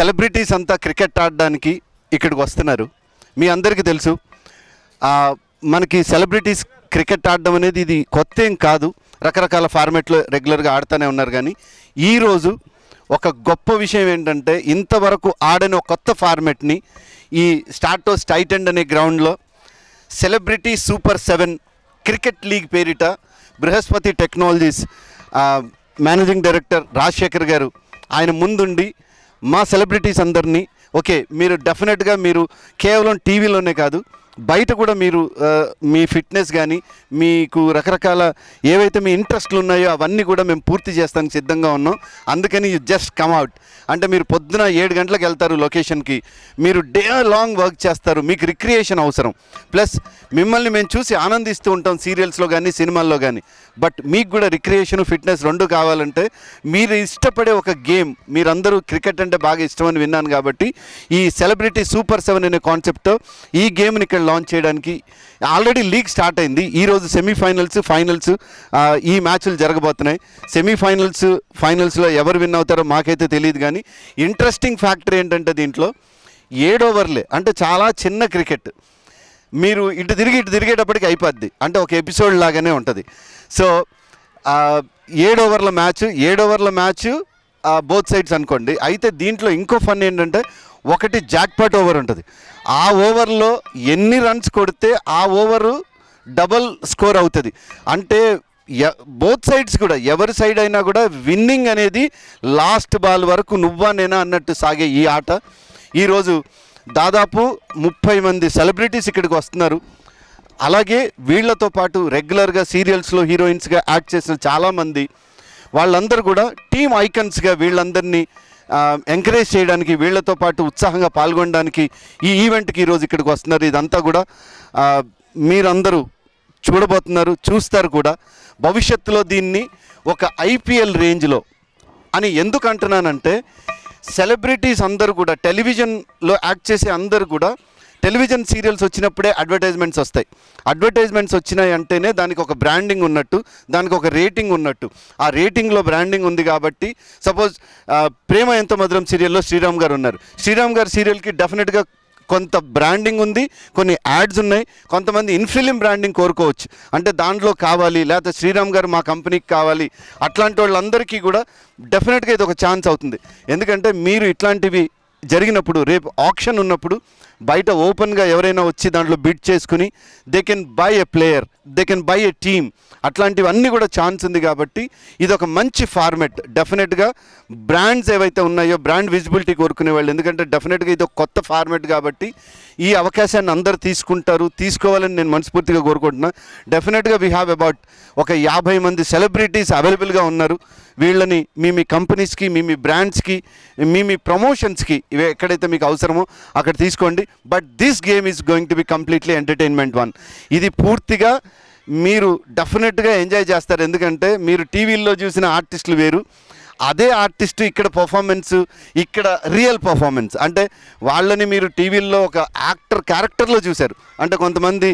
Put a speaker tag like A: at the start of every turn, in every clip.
A: Celebrities అంతా cricket ఆడడానికి ఇక్కడికి వస్తున్నారు. మీ అందరికీ తెలుసు మనకి సెలబ్రిటీస్ క్రికెట్ ఆడడం అనేది ఇది కొత్త ఏం కాదు. రకరకాల ఫార్మెట్లో రెగ్యులర్గా ఆడుతూనే ఉన్నారు కానీ ఈరోజు ఒక గొప్ప విషయం ఏంటంటే ఇంతవరకు ఆడని ఒక కొత్త ఫార్మెట్ని ఈ స్టార్టోస్ టైటెండ్ అనే గ్రౌండ్లో celebrity super seven cricket league పేరిట Brihaspati technologies managing director Rajasekhar garu ఆయన ముందుండి మా సెలబ్రిటీస్ అందరినీ ఓకే మీరు డెఫినెట్గా మీరు కేవలం టీవీలోనే కాదు బయట కూడా మీరు మీ ఫిట్నెస్ కానీ మీకు రకరకాల ఏవైతే మీ ఇంట్రెస్ట్లు ఉన్నాయో అవన్నీ కూడా మేము పూర్తి చేస్తానికి సిద్ధంగా ఉన్నాం. అందుకని యూ జస్ట్ కమ్ అవుట్ అంటే మీరు పొద్దున ఏడు గంటలకు వెళ్తారు లొకేషన్కి. మీరు డే లాంగ్ వర్క్ చేస్తారు. మీకు రిక్రియేషన్ అవసరం. ప్లస్ మిమ్మల్ని మేము చూసి ఆనందిస్తూ ఉంటాం సీరియల్స్లో కానీ సినిమాల్లో కానీ బట్ మీకు కూడా రిక్రియేషన్ ఫిట్నెస్ రెండు కావాలంటే మీరు ఇష్టపడే ఒక గేమ్ మీరందరూ క్రికెట్ అంటే బాగా ఇష్టమని విన్నాను కాబట్టి ఈ సెలబ్రిటీ సూపర్ సెవెన్ అనే కాన్సెప్ట్తో ఈ గేమ్ని ఇక్కడ లాంచ్ చేయడానికి ఆల్రెడీ లీగ్ స్టార్ట్ అయింది. ఈరోజు సెమీఫైనల్స్ ఫైనల్స్ ఈ మ్యాచ్లు జరగబోతున్నాయి. సెమీఫైనల్స్ ఫైనల్స్లో ఎవరు విన్ అవుతారో మాకైతే తెలియదు కానీ ఇంట్రెస్టింగ్ ఫ్యాక్టర్ ఏంటంటే దీంట్లో ఏడు ఓవర్లే అంటే చాలా చిన్న క్రికెట్. మీరు ఇటు తిరిగి ఇటు తిరిగేటప్పటికి అయిపోద్ది. అంటే ఒక ఎపిసోడ్ లాగానే ఉంటుంది. సో ఏడు ఓవర్ల మ్యాచ్ ఏడు ఓవర్ల మ్యాచ్ బోత్ సైడ్స్ అనుకోండి. అయితే దీంట్లో ఇంకో ఫన్ ఏంటంటే ఒకటి జాక్పాట్ ఓవర్ ఉంటుంది. ఆ ఓవర్లో ఎన్ని రన్స్ కొడితే ఆ ఓవరు డబల్ స్కోర్ అవుతుంది. అంటే బోత్ సైడ్స్ కూడా ఎవరి సైడ్ అయినా కూడా విన్నింగ్ అనేది లాస్ట్ బాల్ వరకు నువ్వా నేనా అన్నట్టు సాగే ఈ ఆట. ఈరోజు దాదాపు ముప్పై మంది సెలబ్రిటీస్ ఇక్కడికి వస్తున్నారు. అలాగే వీళ్ళతో పాటు రెగ్యులర్గా సీరియల్స్లో హీరోయిన్స్గా యాక్ట్ చేసిన చాలామంది వాళ్ళందరూ కూడా టీమ్ ఐకన్స్గా వీళ్ళందరినీ ఎంకరేజ్ చేయడానికి వీళ్ళతో పాటు ఉత్సాహంగా పాల్గొనడానికి ఈ ఈవెంట్కి ఈరోజు ఇక్కడికి వస్తున్నారు. ఇదంతా కూడా మీరందరూ చూడబోతున్నారు చూస్తారు కూడా. భవిష్యత్తులో దీన్ని ఒక ఐపీఎల్ రేంజ్లో అని ఎందుకు అంటున్నానంటే సెలబ్రిటీస్ అందరూ కూడా టెలివిజన్లో యాక్ట్ చేసే అందరూ కూడా టెలివిజన్ సీరియల్స్ వచ్చినప్పుడే అడ్వర్టైజ్మెంట్స్ వస్తాయి. అడ్వర్టైజ్మెంట్స్ వచ్చినాయి అంటేనే దానికి ఒక బ్రాండింగ్ ఉన్నట్టు దానికి ఒక రేటింగ్ ఉన్నట్టు. ఆ రేటింగ్లో బ్రాండింగ్ ఉంది కాబట్టి సపోజ్ ప్రేమ ఎంత మధురం సీరియల్లో శ్రీరామ్ గారు ఉన్నారు. శ్రీరామ్ గారు సీరియల్కి డెఫినెట్గా కొంత బ్రాండింగ్ ఉంది కొన్ని యాడ్స్ ఉన్నాయి. కొంతమంది ఇన్ఫిలిం బ్రాండింగ్ కోరుకోవచ్చు. అంటే దాంట్లో కావాలి లేకపోతే శ్రీరామ్ గారు మా కంపెనీకి కావాలి అట్లాంటి వాళ్ళందరికీ కూడా డెఫినెట్గా ఇది ఒక ఛాన్స్ అవుతుంది. ఎందుకంటే మీరు ఇట్లాంటివి జరిగినప్పుడు రేపు ఆప్షన్ ఉన్నప్పుడు బయట ఓపెన్గా ఎవరైనా వచ్చి దాంట్లో బిడ్ చేసుకుని they can buy a player they can buy a team అట్లాంటివన్నీ కూడా ఛాన్స్ ఉంది కాబట్టి ఇది ఒక మంచి ఫార్మెట్ డెఫినెట్గా బ్రాండ్స్ ఏవైతే ఉన్నాయో బ్రాండ్ విజిబిలిటీ కోరుకునే వాళ్ళు. ఎందుకంటే డెఫినెట్గా ఇది ఒక కొత్త ఫార్మెట్ కాబట్టి ఈ అవకాశాన్ని అందరు తీసుకుంటారు తీసుకోవాలని నేను మనస్ఫూర్తిగా కోరుకుంటున్నా. డెఫినెట్గా వీ హ్యావ్ అబౌట్ ఒక యాభై మంది సెలబ్రిటీస్ అవైలబుల్గా ఉన్నారు. వీళ్ళని మీ మీ కంపెనీస్కి మీ మీ బ్రాండ్స్కి మీ మీ ప్రమోషన్స్కి ఇవి ఎక్కడైతే మీకు అవసరమో అక్కడ తీసుకోండి. But this game is going to be completely entertainment one ఇది పూర్తిగా మీరు డెఫినెట్గా ఎంజాయ్ చేస్తారు. ఎందుకంటే మీరు టీవీల్లో చూసిన ఆర్టిస్టులు వేరు. అదే ఆర్టిస్ట్ ఇక్కడ పర్ఫార్మెన్స్ ఇక్కడ రియల్ పర్ఫార్మెన్స్ అంటే వాళ్ళని మీరు టీవీల్లో ఒక యాక్టర్ క్యారెక్టర్లో చూశారు. అంటే కొంతమంది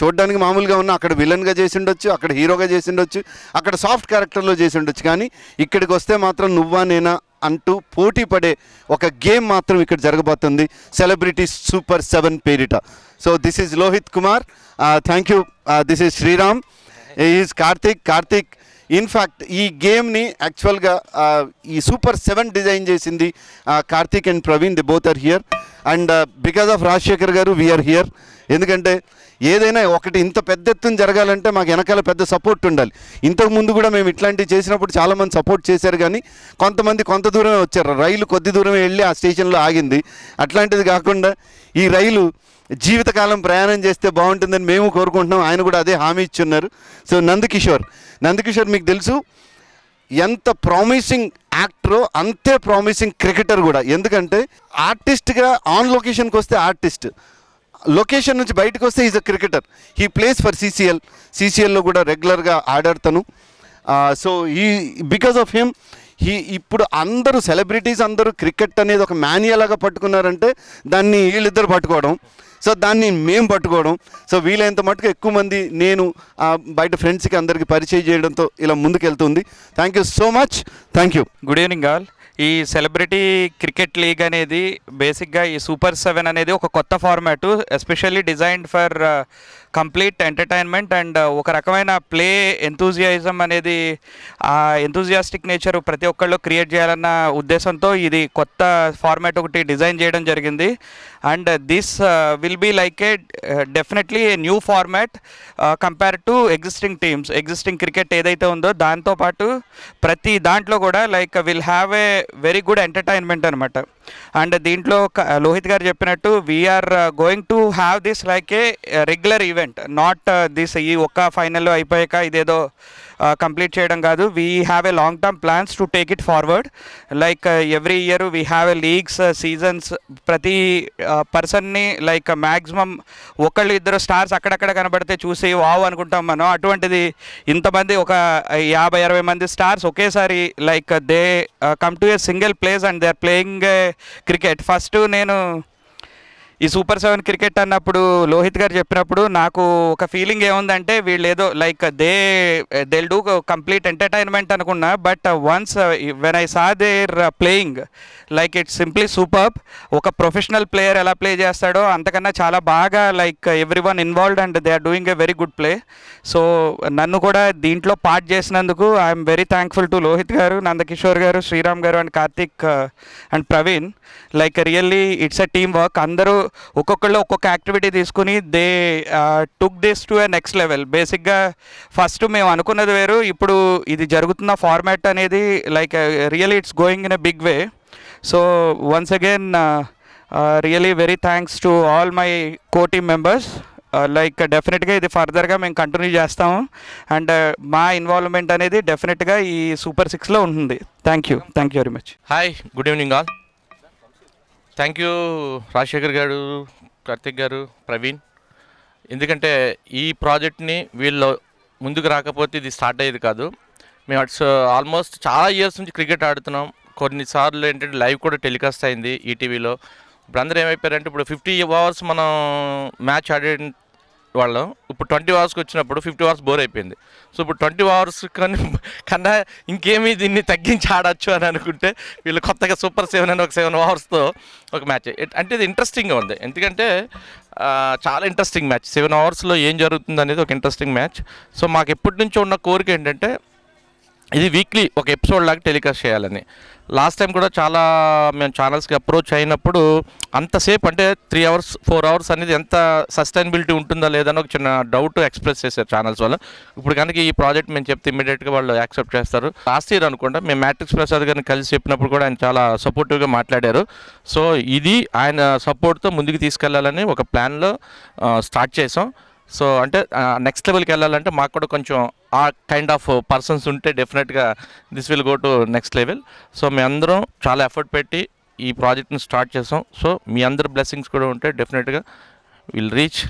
A: చూడడానికి మామూలుగా ఉన్న అక్కడ విలన్గా చేసి ఉండొచ్చు అక్కడ హీరోగా చేసి ఉండొచ్చు అక్కడ సాఫ్ట్ క్యారెక్టర్లో చేసి ఉండొచ్చు కానీ ఇక్కడికి వస్తే మాత్రం నువ్వా నేనా అంటూ పోటీ పడే ఒక గేమ్ మాత్రం ఇక్కడ జరగబోతుంది. సెలబ్రిటీ సూపర్ సెవెన్ పేరిట. So this is Lohith Kumar thank you this is Sriram is Karthik Karthik in fact ఈ గేమ్ని యాక్చువల్గా ఈ సూపర్ సెవెన్ డిజైన్ చేసింది Karthik and Praveen the both are here and because of Rajasekhar garu we are here ఎందుకంటే ఏదైనా ఒకటి ఇంత పెద్ద ఎత్తున జరగాలంటే మాకు వెనకాల పెద్ద సపోర్ట్ ఉండాలి. ఇంతకు ముందు కూడా మేము ఇట్లాంటివి చేసినప్పుడు చాలామంది సపోర్ట్ చేశారు కానీ కొంతమంది కొంత దూరమే వచ్చారు. రైలు కొద్ది దూరమే వెళ్ళి ఆ స్టేషన్లో ఆగింది. అట్లాంటిది కాకుండా ఈ రైలు జీవితకాలం ప్రయాణం చేస్తే బాగుంటుందని మేము కోరుకుంటున్నాం. ఆయన కూడా అదే హామీ ఇచ్చున్నారు. సో నందకిషోర్ నందకిషోర్ మీకు తెలుసు ఎంత ప్రామిసింగ్ యాక్టరో అంతే ప్రామిసింగ్ క్రికెటర్ కూడా. ఎందుకంటే ఆర్టిస్ట్గా ఆన్ లొకేషన్కి వస్తే ఆర్టిస్ట్ లొకేషన్ నుంచి బయటకు వస్తే is a cricketer he plays for CCL సీసీఎల్లో కూడా రెగ్యులర్గా ఆడాడతాను. సో ఈ బికాస్ ఆఫ్ హిమ్ హీ ఇప్పుడు అందరూ సెలబ్రిటీస్ అందరూ క్రికెట్ అనేది ఒక మాన్యలాగా పట్టుకున్నారంటే దాన్ని వీళ్ళిద్దరు పట్టుకోవడం. సో దాన్ని మేము పట్టుకోవడం. సో వీలైనంత మటుకు ఎక్కువ మంది నేను బయట ఫ్రెండ్స్కి అందరికీ పరిచయం చేయడంతో ఇలా ముందుకెళ్తుంది. Thank you so much. Thank you.
B: Good evening all ఈ సెలబ్రిటీ క్రికెట్ లీగ్ అనేది బేసిక్గా ఈ సూపర్ సెవెన్ అనేది ఒక కొత్త format especially designed for complete entertainment and uh, ఒక రకమైన ప్లే ఎంతూజియాయిజం అనేది ఆ ఎంతూజియాస్టిక్ నేచర్ ప్రతి ఒక్కళ్ళు క్రియేట్ చేయాలన్న ఉద్దేశంతో ఇది కొత్త ఫార్మాట్ ఒకటి డిజైన్ చేయడం జరిగింది. And this uh, will be like a uh, definitely a new format compare to existing teams existing cricket ఏదైతే ఉందో దాంతోపాటు ప్రతి దాంట్లో కూడా like will have a very good entertainment అనమాట అండ్ దీంట్లో లోహిత్ గారు చెప్పినట్టు we are going to have this like a regular event not this ఈ ఒక్క ఫైనల్లో అయిపోయాక ఇదేదో కంప్లీట్ చేయడం కాదు. We have a long term plans to take it forward like every year we have a leagues seasons ప్రతి పర్సన్ని like maximum ఒకళ్ళు ఇద్దరు స్టార్స్ అక్కడక్కడ కనబడితే చూసి వావ్ అనుకుంటాం మనం. అటువంటిది ఇంతమంది ఒక యాభై అరవై మంది స్టార్స్ ఒకేసారి like they come to a single place and they are playing cricket first నేను ఈ సూపర్ సెవెన్ క్రికెట్ అన్నప్పుడు లోహిత్ గారు చెప్పినప్పుడు నాకు ఒక ఫీలింగ్ ఏముందంటే వీళ్ళు ఏదో like they'll do complete entertainment అనుకున్నా but once when I saw there playing like it's simply super ఒక ప్రొఫెషనల్ ప్లేయర్ ఎలా ప్లే చేస్తాడో అంతకన్నా చాలా బాగా like every one involved and they are doing a very good play so నన్ను కూడా దీంట్లో పార్ట్ చేసినందుకు I'm very thankful to Lohith garu Nandakishore garu Sriram garu and Karthik uh, and Praveen. Like really it's a team work అందరూ ఒక్కొక్కళ్ళు ఒక్కొక్క activity తీసుకుని they took this to a next level బేసిక్గా first మేము అనుకున్నది వేరు. ఇప్పుడు ఇది జరుగుతున్న ఫార్మాట్ అనేది like real it's going in a big way so once again really very thanks to all my co team members like డెఫినెట్గా ఇది ఫర్దర్గా మేము కంటిన్యూ చేస్తాము. అండ్ uh, మా ఇన్వాల్వ్మెంట్ అనేది డెఫినెట్గా ఈ సూపర్ సిక్స్లో ఉంటుంది. Thank you thank you very much
C: hi good evening all thank you Rajasekhar garu Karthik garu Praveen. ఎందుకంటే ఈ ప్రాజెక్ట్ని వీళ్ళు ముందుకు రాకపోతే ఇది స్టార్ట్ అయ్యేది కాదు. మేము అట్స్ ఆల్మోస్ట్ చాలా ఇయర్స్ నుంచి క్రికెట్ ఆడుతున్నాం. కొన్నిసార్లు ఏంటంటే లైవ్ కూడా టెలికాస్ట్ అయింది ఈటీవీలో ఇప్పుడు అందరూ ఏమైపోయారంటే ఇప్పుడు ఫిఫ్టీ అవర్స్ మనం మ్యాచ్ ఆడే వాళ్ళం. ఇప్పుడు ట్వంటీ అవర్స్కి వచ్చినప్పుడు ఫిఫ్టీ అవర్స్ బోర్ అయిపోయింది. సో ఇప్పుడు ట్వంటీ అవర్స్ కానీ కన్నా ఇంకేమీ దీన్ని తగ్గించి ఆడచ్చు అని అనుకుంటే వీళ్ళు కొత్తగా సూపర్ సెవెన్ అని ఒక సెవెన్ అవర్స్తో ఒక మ్యాచ్ అంటే ఇది ఇంట్రెస్టింగ్గా ఉంది. ఎందుకంటే చాలా ఇంట్రెస్టింగ్ మ్యాచ్ సెవెన్ అవర్స్లో ఏం జరుగుతుంది అనేది ఒక ఇంట్రెస్టింగ్ మ్యాచ్ సో మాకు ఎప్పటి నుంచో ఉన్న కోరిక ఏంటంటే ఇది వీక్లీ ఒక ఎపిసోడ్ లాగా టెలికాస్ట్ చేయాలని. లాస్ట్ టైం కూడా చాలా మేము ఛానల్స్కి అప్రోచ్ అయినప్పుడు అంతసేపు అంటే త్రీ అవర్స్ ఫోర్ అవర్స్ అనేది ఎంత సస్టైనబిలిటీ ఉంటుందా లేదని ఒక చిన్న డౌట్ ఎక్స్ప్రెస్ చేశారు ఛానల్స్ వాళ్ళు. ఇప్పుడు కనుక ఈ ప్రాజెక్ట్ మేము చెప్తే ఇమీడియట్గా వాళ్ళు యాక్సెప్ట్ చేస్తారు. లాస్ట్ ఇయర్ అనుకుంటా మేము మ్యాట్రిక్స్ ప్రసాద్ గారిని కలిసి చెప్పినప్పుడు కూడా ఆయన చాలా సపోర్టివ్గా మాట్లాడారు. సో ఇది ఆయన సపోర్ట్తో ముందుకు తీసుకెళ్ళాలని ఒక ప్లాన్లో స్టార్ట్ చేసాం సో అంటే నెక్స్ట్ లెవెల్కి వెళ్ళాలంటే మాకు కూడా కొంచెం ఆ కైండ్ ఆఫ్ పర్సన్స్ ఉంటే డెఫినెట్గా this will go to next level so మీ అందరం చాలా ఎఫర్ట్ పెట్టి ఈ ప్రాజెక్ట్ని స్టార్ట్ చేసాం. సో మీ అందరి బ్లెస్సింగ్స్ కూడా ఉంటే డెఫినెట్గా విల్ రీచ్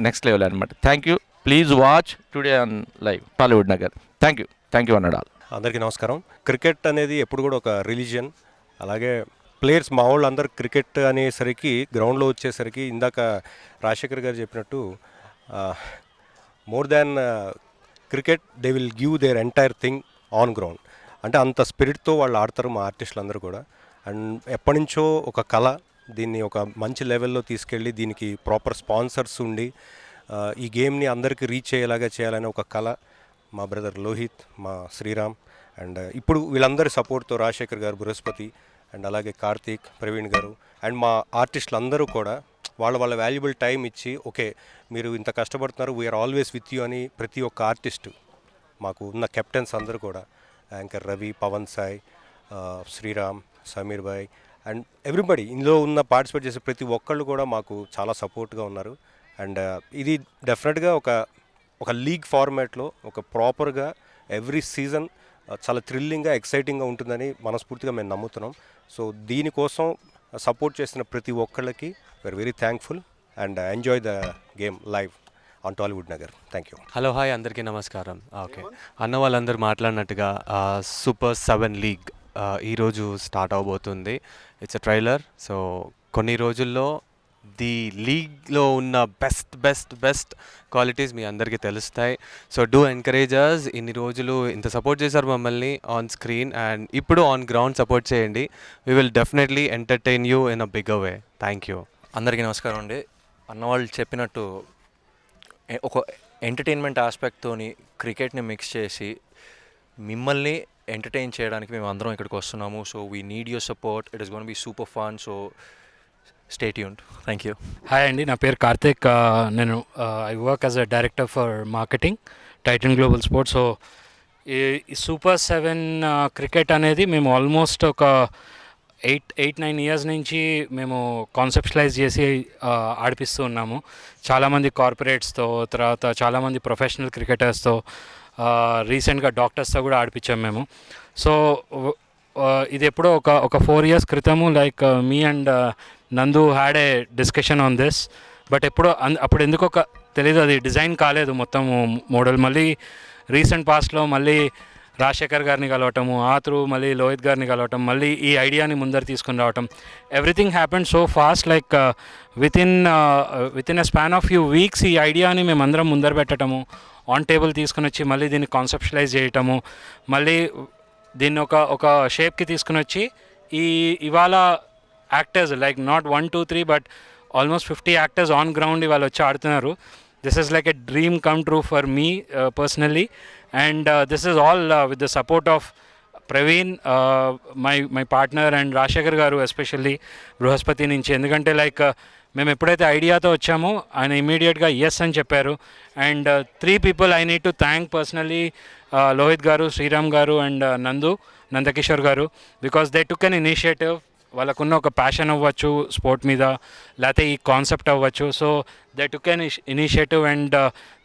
C: నెక్స్ట్ లెవెల్ అనమాట thank you please watch today on live Tollywood Nagar thank you thank you అన్నాడు ఆల్
D: అందరికీ నమస్కారం. క్రికెట్ అనేది ఎప్పుడు కూడా ఒక రిలీజియన్ అలాగే ప్లేయర్స్ మా వాళ్ళు అందరు క్రికెట్ అనేసరికి గ్రౌండ్లో వచ్చేసరికి ఇందాక రాజశేఖర్ గారు చెప్పినట్టు more than cricket they will give their entire thing on ground అంటే అంత స్పిరిట్తో వాళ్ళు ఆడతారు మా ఆర్టిస్టులు అందరూ కూడా. అండ్ ఎప్పటి నుంచో ఒక కళ దీన్ని ఒక మంచి లెవెల్లో తీసుకెళ్ళి దీనికి ప్రాపర్ స్పాన్సర్స్ ఉండి ఈ గేమ్ని అందరికీ రీచ్ అయ్యేలాగా చేయాలనే ఒక కళ మా బ్రదర్ లోహిత్ మా శ్రీరామ్ అండ్ ఇప్పుడు వీళ్ళందరి సపోర్ట్తో రాజశేఖర్ గారు బృహస్పతి అండ్ అలాగే కార్తీక్ ప్రవీణ్ గారు అండ్ మా ఆర్టిస్టులు అందరూ కూడా వాళ్ళ వాళ్ళ వాల్యుబుల్ టైం ఇచ్చి ఓకే మీరు ఇంత కష్టపడుతున్నారు వీఆర్ ఆల్వేస్ విత్ యూ అని ప్రతి ఒక్క ఆర్టిస్ట్ మాకు ఉన్న కెప్టెన్స్ అందరూ కూడా anchor Ravi Pavan Sai Sriram Sameer bhai and everybody ఇందులో ఉన్న పార్టిసిపేట్ చేసే ప్రతి ఒక్కళ్ళు కూడా మాకు చాలా సపోర్ట్గా ఉన్నారు. అండ్ uh, ఇది డెఫినెట్గా ఒక ఒక లీగ్ ఫార్మాట్లో ఒక ప్రాపర్గా ఎవ్రీ సీజన్ చాలా థ్రిల్లింగ్గా ఎక్సైటింగ్గా ఉంటుందని మనస్ఫూర్తిగా మేము నమ్ముతున్నాం. సో దీనికోసం సపోర్ట్ చేసిన ప్రతి ఒక్కళ్ళకి we are very thankful and enjoy the game live on Tollywood Nagar thank you
E: hello hi అందరికీ నమస్కారం. ఓకే అన్న వాళ్ళందరూ మాట్లాడినట్టుగా సూపర్ సెవెన్ లీగ్ ఈరోజు స్టార్ట్ అవబోతుంది. ఇట్స్ ఎ ట్రైలర్ సో కొన్ని రోజుల్లో ది లీగ్లో ఉన్న బెస్ట్ బెస్ట్ బెస్ట్ క్వాలిటీస్ మీ అందరికీ తెలుస్తాయి. సో డూ ఎంకరేజర్స్ ఇన్ని రోజులు ఇంత సపోర్ట్ చేశారు మమ్మల్ని ఆన్ స్క్రీన్ అండ్ ఇప్పుడు ఆన్ గ్రౌండ్ సపోర్ట్ చేయండి. We will definitely entertain you in a big way thank you
F: అందరికీ నమస్కారం అండి. అన్నవాళ్ళు చెప్పినట్టు ఒక ఎంటర్టైన్మెంట్ ఆస్పెక్ట్తోని క్రికెట్ని మిక్స్ చేసి మిమ్మల్ని ఎంటర్టైన్ చేయడానికి మేము అందరం ఇక్కడికి వస్తున్నాము. So we need your support it is gonna be super fun so stay Yoon thank you
G: hi అండి. నా పేరు కార్తిక్. నేను I work as a director for marketing Titan global sports so ఈ సూపర్ సెవెన్ క్రికెట్ అనేది మేము almost ఒక eight eight nine years నుంచి మేము కాన్సెప్షలైజ్ చేసి ఆడిపిస్తూ ఉన్నాము. చాలామంది కార్పొరేట్స్తో తర్వాత చాలామంది ప్రొఫెషనల్ క్రికెటర్స్తో రీసెంట్గా డాక్టర్స్తో కూడా ఆడిపించాం మేము. సో ఇది ఎప్పుడో ఒక ఒక ఫోర్ ఇయర్స్ క్రితము like me and Nandu had a discussion on this but ఎప్పుడో అన్- అప్పుడు ఎందుకో తెలియదు అది డిజైన్ కాలేదు మొత్తం మోడల్. మళ్ళీ రీసెంట్ పాస్ట్లో మళ్ళీ రాజశేఖర్ గారిని కలవటము ఆ త్రూ మళ్ళీ లోహిత్ గారిని కలవటం మళ్ళీ ఈ ఐడియాని ముందర తీసుకుని రావటం. Everything happen so fast like within within a span of few weeks ఈ ఐడియాని మేమందరం ముందర పెట్టడము ఆన్ టేబుల్ తీసుకుని వచ్చి మళ్ళీ దీన్ని కాన్సెప్షలైజ్ చేయటము మళ్ళీ దీన్ని ఒక ఒక షేప్కి తీసుకుని వచ్చి ఈ ఇవాళ actors like not one two three but almost fifty actors on ground ఇవాళ వచ్చి ఆడుతున్నారు. This is like a dream come true for me personally and this is all with the support of Praveen my my partner and Rajasekhar garu especially Brihaspati నుంచి ఎందుకంటే like మేము ఎప్పుడైతే ఐడియాతో వచ్చామో ఆయన ఇమీడియట్గా ఎస్ అని చెప్పారు. And three people I need to thank personally Lohith garu Sriram garu and Nandu Nandakishore garu because they took an initiative వాళ్ళకున్న ఒక ప్యాషన్ అవ్వచ్చు స్పోర్ట్ మీద లేకపోతే ఈ కాన్సెప్ట్ అవ్వచ్చు. So they took an initiative and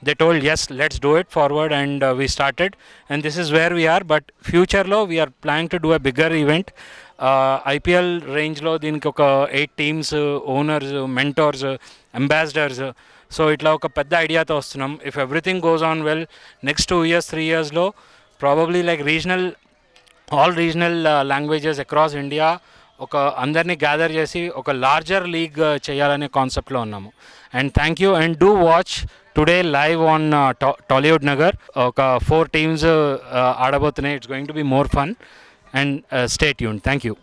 G: they told yes let's do it forward and we started and this is where we are but ఫ్యూచర్లో we are plan to do a bigger event IPL రేంజ్లో దీనికి ఒక eight teams owners mentors ambassadors so ఇట్లా ఒక పెద్ద ఐడియాతో వస్తున్నాం. If everything goes on well next two years three ఇయర్స్లో probably like regional all regional languages across India ఒక అందరినీ గ్యాదర్ చేసి ఒక లార్జర్ లీగ్ చేయాలనే కాన్సెప్ట్లో ఉన్నాము. And thank you and do watch today live on Tollywood Nagar ఒక four teams ఆడబోతున్నాయి. It's going to be more fun and stay Yoon thank you